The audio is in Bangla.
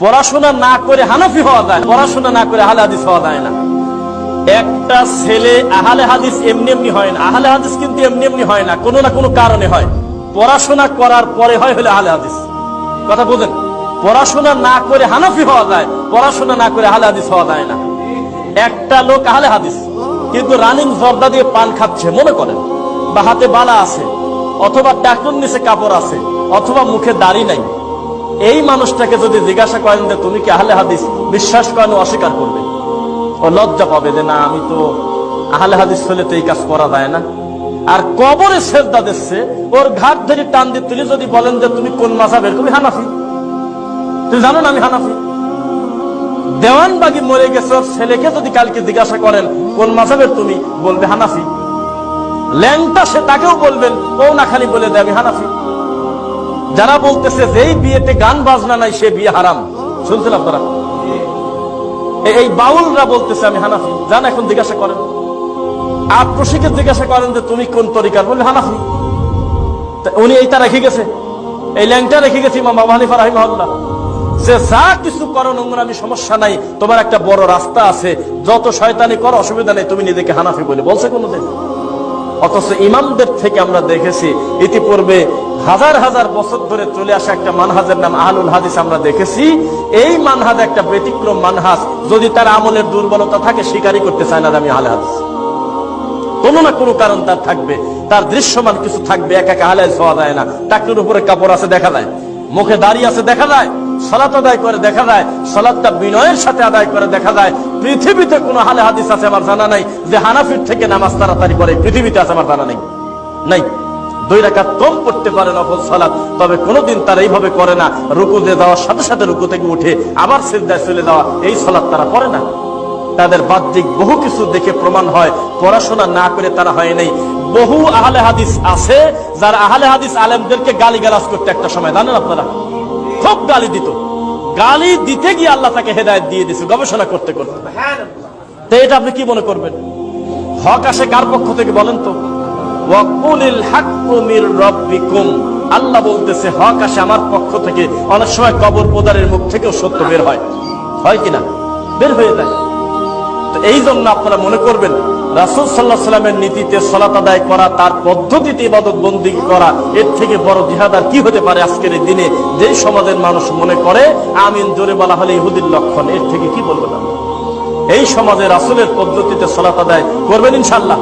পড়াশোনা না করে হানাফি হওয়া যায়, পড়াশোনা না করে আহলে হাদিস হওয়া যায় না। একটা ছেলে আহলে হাদিস এমনি এমনি হয় না, আহলে হাদিস কিন্তু এমনি এমনি হয় না, কোনো না কোনো কারণে হয়। পড়াশোনা করার পরে হয় হলে আহলে হাদিস। কথা বুঝেন পড়াশোনা না করে হানাফি হওয়া যায়, পড়াশোনা না করে আহলে হাদিস হওয়া যায় না। একটা লোক আহলে হাদিস, কিন্তু রানিং জর্দা দিয়ে পান খাচ্ছে, মনে করেন? বা হাতে বালা আছে, অথবা টাকুর নিচে কাপড় আছে, অথবা মুখে দাড়ি নাই। এই মানুষটাকে যদি জিজ্ঞাসা করেন যে তুমি কি আহলে হাদিস বিশ্বাস করেন অস্বীকার করবে? ও লজ্জা পাবে যে না, আমি তো আহলে হাদিস হলে তো এই কাজ করা যায় না। আর কবরে শ্রদ্ধা দিচ্ছে, ওর ঘাট ধরে টান দিয়ে তুলে যদি বলেন যে তুমি কোন মাসাবের তুমি হানাফি। তুমি জানো না আমি হানাফি? দেওয়ানবাগি মরে গেছে, ওর ছেলেকে যদি কালকে জিজ্ঞাসা করেন, কোন মাসাবের তুমি? বলবে হানাফি। ল্যাংটা সে তাকেও বলবেন ও না খালি বলে দেয়, আমি হানাফি। যারা বলতেছে যে এই বিয়েতে গান বাজনা নাই, সে বিয়ে হারাম। শুনছেন আপনারা? এই বাউলরা বলতেছে, আমি হানাফি। যান এখন জিজ্ঞাসা করেন। আর প্রশিকে জিজ্ঞাসা করেন যে, তুমি কোন তরিকার? বললে হানাফি। উনি এইটা রেখে গেছে। এই ল্যাংটা রেখে গেছে ইমাম আবু হানিফা রাহিমাহুল্লাহ। যে যা কিছু করো, নোংরামি, সমস্যা নাই। তোমার একটা বড় রাস্তা আছে। যত শয়তানি করো, অসুবিধা নেই। তুমি নিজেকে হানাফি বলে বলছে কোনোদিন? অথচ ইমামদের থেকে আমরা দেখেছি, ইতিপূর্বে হাজার হাজার বছর ধরে চলে আসা একটা মানহাজের নাম আহলুল হাদিস আমরা দেখেছি। এই মানহাজ একটা ব্যতিক্রম মানহাজ। যদি তার আমলের দুর্বলতা থাকে স্বীকারই করতে চায় না আমি আহলে হাদিস। কোনো না কোনো কারণ তার থাকবে। তার দৃশ্যমান কিছু থাকবে, এক এক হালাল হওয়া যায় না। টাকটির উপরে কাপড় আছে দেখা যায়। মুখে দাঁড়িয়ে আছে দেখা যায়। সলাত আদায় করে দেখা যায়। সলাৎটা বিনয়ের সাথে আদায় করে দেখা যায়। পৃথিবীতে কোনো হালে হাদিস আছে, আমার জানা নাই। যে হানাফির থেকে নামাজ তাড়াতাড়ি করে, পৃথিবীতে আছে, আমার জানা নেই। নাই। দুই রাকাত কম পড়তে পারে নফল সালাত তবে কোনোদিন তারা এইভাবে করে না। রুকু দিয়ে দেওয়ার সাথে সাথে রুকু থেকে উঠে আবার সিজদায় চলে যাওয়া এই সালাত তারা করে না। তাদের বাহ্যিক বহু কিছু দেখে প্রমাণ হয় পড়াশোনা না করে তারা হয় নাই। বহু আহলে হাদিস আছে যারা আহলে হাদিস আলেমদেরকে গালি গালাজ করতে একটা সময় জানেন আপনারা? খুব গালি দিত। গালি দিতে গিয়ে আল্লাহ তাকে হেদায়ত দিয়ে দিছে গবেষণা করতে করতে। তো এটা আপনি কি মনে করবেন? হক আসে কার পক্ষ থেকে বলেন তো? ওয়াকুলিল হাক্কু মির রাব্বিকুম। আল্লাহ বলতেছে, হক আসে আমার পক্ষ থেকে। অনেক সময় কবর পোদারের মুখ থেকেও সত্য বের হয়। হয় কিনা? বের হয়ে যায়। তো এই জন্য আপনারা মনে করবেন, রাসুল সাল্লাহ সাল্লামের নীতিতে সলাত আদায় করা, তার পদ্ধতিতে ইবাদত বন্দি করা, এর থেকে বড় জিহাদার কি হতে পারে আজকের এই দিনে? যেই সমাজের মানুষ মনে করে, আমিন জোরে বলা হলে ইহুদির লক্ষণ, এর থেকে কি বলব না এই সমাজে রাসুলের পদ্ধতিতে সলাত আদায় করবেন ইনশাল্লাহ